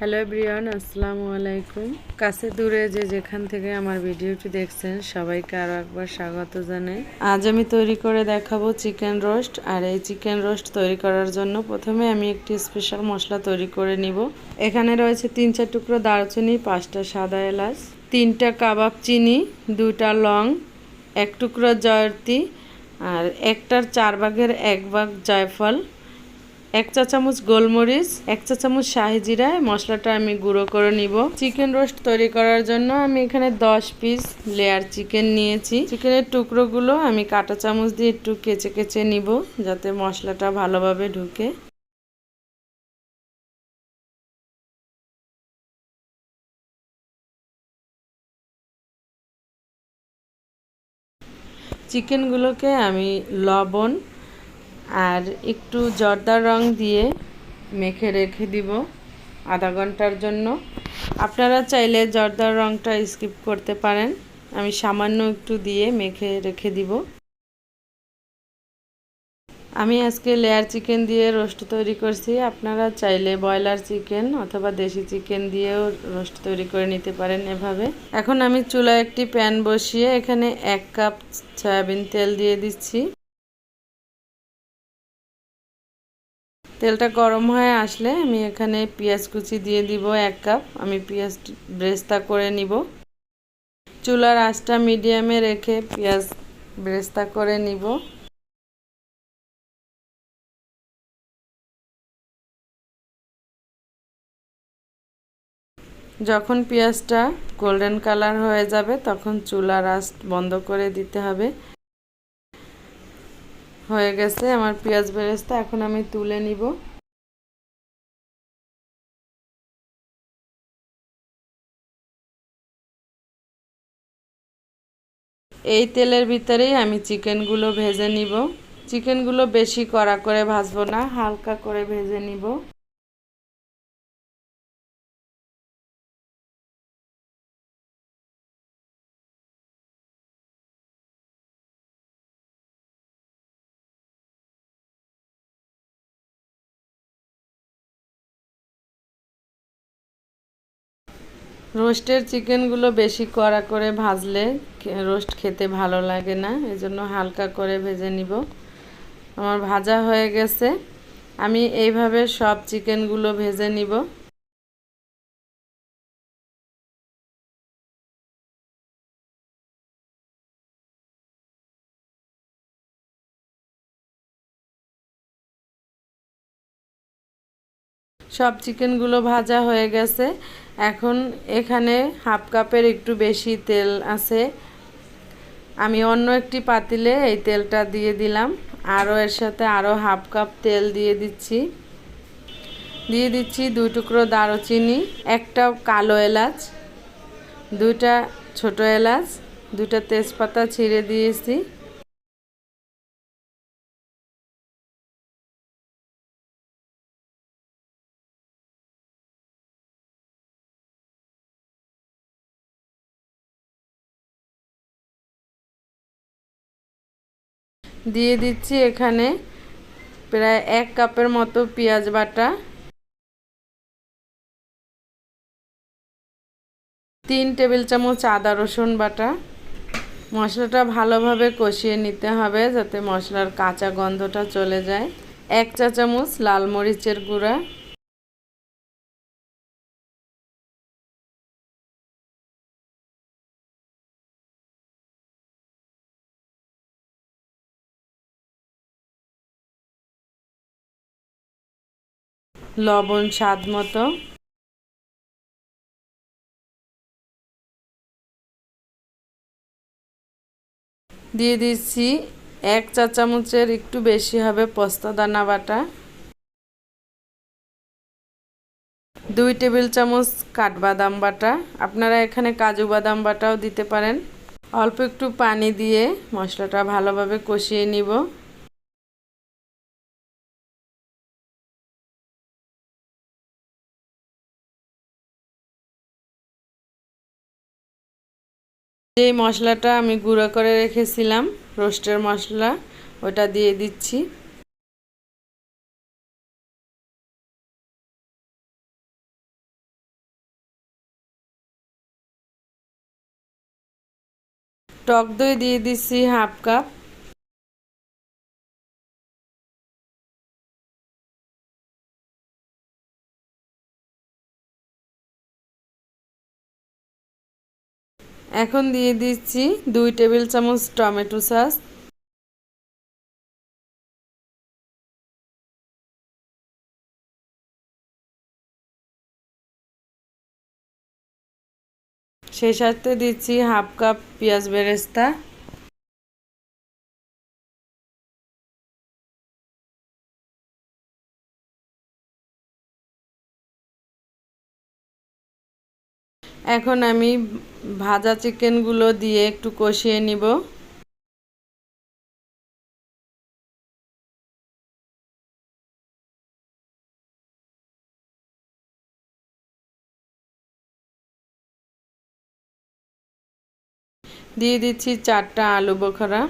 Hello Brian আসসালামু আলাইকুম। কাছে দূরে যে যেখান থেকে আমার ভিডিওটি দেখছেন, সবাইকে আরও একবার স্বাগত জানাই। আজ আমি তৈরি করে দেখাবো চিকেন রোস্ট, আর এই চিকেন রোস্ট তৈরি করার জন্য প্রথমে আমি একটি স্পেশাল মশলা তৈরি করে নিব। এখানে রয়েছে তিন চার টুকরো দারচিনি, পাঁচটা সাদা এলাচ, তিনটা কাবাব চিনি দুটা লং, এক টুকরো জয়তী আর একটার চার ভাগের এক ভাগ জয়ফল। এক চা চামচ গোলমরিচ, এক চা চামচ শাহি জিরা মশলাটা আমি গুঁড়ো করে নিব। চিকেন রোস্ট তৈরি করার জন্য আমি এখানে দশ পিস লেয়ার চিকেন নিয়েছি। চিকেনের টুকরোগুলো আমি কাটা চামচ দিয়ে একটু কেচে কেচে নিব, যাতে মশলাটা ভালোভাবে ঢুকে। চিকেনগুলোকে আমি লবণ আর একটু জর্দার রং দিয়ে মেখে রেখে দিব আধা ঘণ্টার জন্য। আপনারা চাইলে জর্দার রংটা স্কিপ করতে পারেন। আমি সামান্য একটু দিয়ে মেখে রেখে দিব। আমি আজকে লেয়ার চিকেন দিয়ে রোস্ট তৈরি করছি। আপনারা চাইলে ব্রয়লার চিকেন অথবা দেশি চিকেন দিয়েও রোস্ট তৈরি করে নিতে পারেন এভাবে। এখন আমি চুলায় একটি প্যান বসিয়ে এখানে এক কাপ সয়াবিন তেল দিয়ে দিচ্ছি। তেলটা গরম হয়ে আসলে আমি এখানে পেঁয়াজ কুচি দিয়ে দিব এক কাপ। আমি পেঁয়াজ ব্রেস্তা করে নিব। চুলার আঁচটা মিডিয়ামে রেখে পেঁয়াজ ব্রেস্তা করে নিব। যখন পেঁয়াজটা গোল্ডেন কালার হয়ে যাবে, তখন চুলার আঁচ বন্ধ করে দিতে হবে। হয়ে গেছে, আমার পেঁয়াজ বেরেস্তা এখন আমি তুলে নিব। এই তেলের ভিতরেই আমি চিকেনগুলো ভেজে নিব। চিকেনগুলো বেশি কড়া করে ভাজবো না, হালকা করে ভেজে নিব। রোস্টের চিকেনগুলো বেশি কড়া করে ভাজলে রোস্ট খেতে ভালো লাগে না, এজন্য হালকা করে ভেজে নিব। আমার ভাজা হয়ে গেছে, আমি এইভাবে সব চিকেনগুলো ভেজে নিব। সব চিকেনগুলো ভাজা হয়ে গেছে এখন এখানে হাফ কাপের একটু বেশি তেল আছে। আমি অন্য একটি পাতিলে এই তেলটা দিয়ে দিলাম। আরও এর সাথে আরও হাফ কাপ তেল দিয়ে দিচ্ছি। দিয়ে দিচ্ছি দুই টুকরো দারুচিনি, একটা কালো এলাচ, দুইটা ছোট এলাচ, দুইটা তেজপাতা ছিঁড়ে দিয়েছি। দিয়ে দিচ্ছি এখানে প্রায় এক কাপের মতো পেঁয়াজ বাটা। তিন টেবিল চামচ আদা রসুন বাটা। মশলাটা ভালোভাবে কষিয়ে নিতে হবে যাতে মশলার কাঁচা গন্ধটা চলে যায়। এক চা চামচ লাল মরিচের গুঁড়া। লবণ স্বাদ মতো। দিয়ে দিচ্ছি এক চা চামচের একটু বেশি হবে পোস্তা দানা বাটা। দুই টেবিল চামচ কাঠবাদাম বাটা। আপনারা এখানে কাজু বাদাম বাটাও দিতে পারেন। অল্প একটু পানি দিয়ে মশলাটা ভালোভাবে কষিয়ে নিব। যে মশলাটা আমি গুঁড়ো করে রেখেছিলাম, রোস্টের মশলা, ওটা দিয়ে দিচ্ছি। টক দই দিয়ে দিচ্ছি হাফ কাপ। এখন দিয়ে দিচ্ছি দুই টেবিল চামচ টমেটো সস। সেই সাথে দিচ্ছি হাফ কাপ পেঁয়াজ বেরেস্তা। এখন আমি ভাজা চিকেনগুলো দিয়ে একটু কষিয়ে নিব। দিয়ে দিচ্ছি চারটা আলু বোখরা।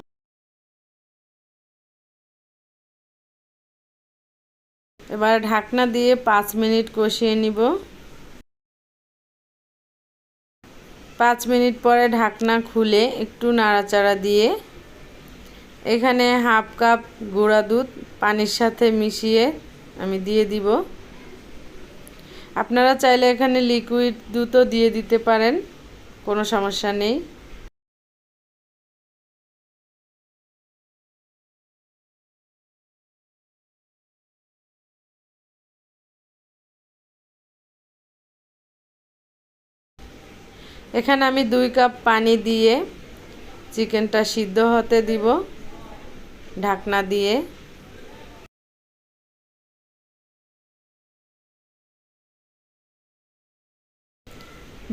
এবার ঢাকনা দিয়ে পাঁচ মিনিট কষিয়ে নিব। পাঁচ মিনিট পরে ঢাকনা খুলে একটু নাড়াচাড়া দিয়ে এখানে হাফ কাপ গুঁড়া দুধ পানির সাথে মিশিয়ে আমি দিয়ে দিব। আপনারা চাইলে এখানে লিকুইড দুধও দিয়ে দিতে পারেন, কোনো সমস্যা নেই। এখানে আমি দুই কাপ পানি দিয়ে চিকেনটা সিদ্ধ হতে দিব, ঢাকনা দিয়ে।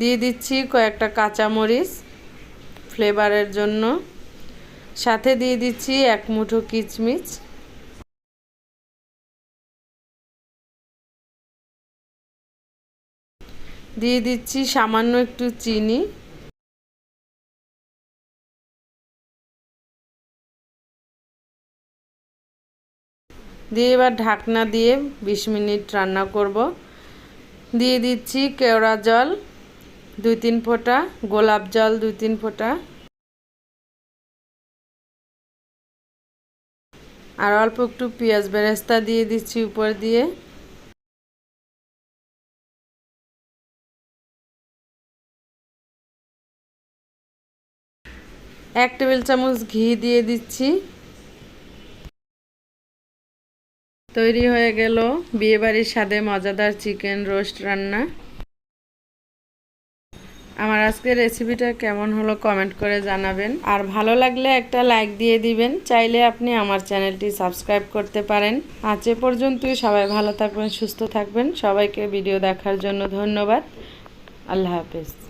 দিয়ে দিচ্ছি কয়েকটা কাঁচামরিচ ফ্লেভারের জন্য। সাথে দিয়ে দিচ্ছি এক মুঠো কিচমিচ। দিয়ে দিচ্ছি সামান্য একটু চিনি। দিয়ে এবার ঢাকনা দিয়ে ২০ মিনিট রান্না করব। দিয়ে দিচ্ছি কেওড়া জল, দুই তিন ফোঁটা, গোলাপ জল, দুই তিন ফোঁটা। আর অল্প একটু পেঁয়াজ বেরেস্তা দিয়ে দিচ্ছি উপর দিয়ে। এক টেবিল চামচ ঘি দিয়ে দিচ্ছি। তৈরি হয়ে গেল বিয়েবাড়ির স্বাদে মজাদার চিকেন রোস্ট রান্না। আমার আজকের রেসিপিটা কেমন হলো কমেন্ট করে জানাবেন। আর ভালো লাগলে একটা লাইক দিয়ে দিবেন, চাইলে আপনি আমার চ্যানেলটি সাবস্ক্রাইব করতে পারেন। আজ এ পর্যন্তই, সবাই ভালো থাকবেন, সুস্থ থাকবেন। সবাইকে ভিডিও দেখার জন্য ধন্যবাদ। আল্লাহ হাফেজ।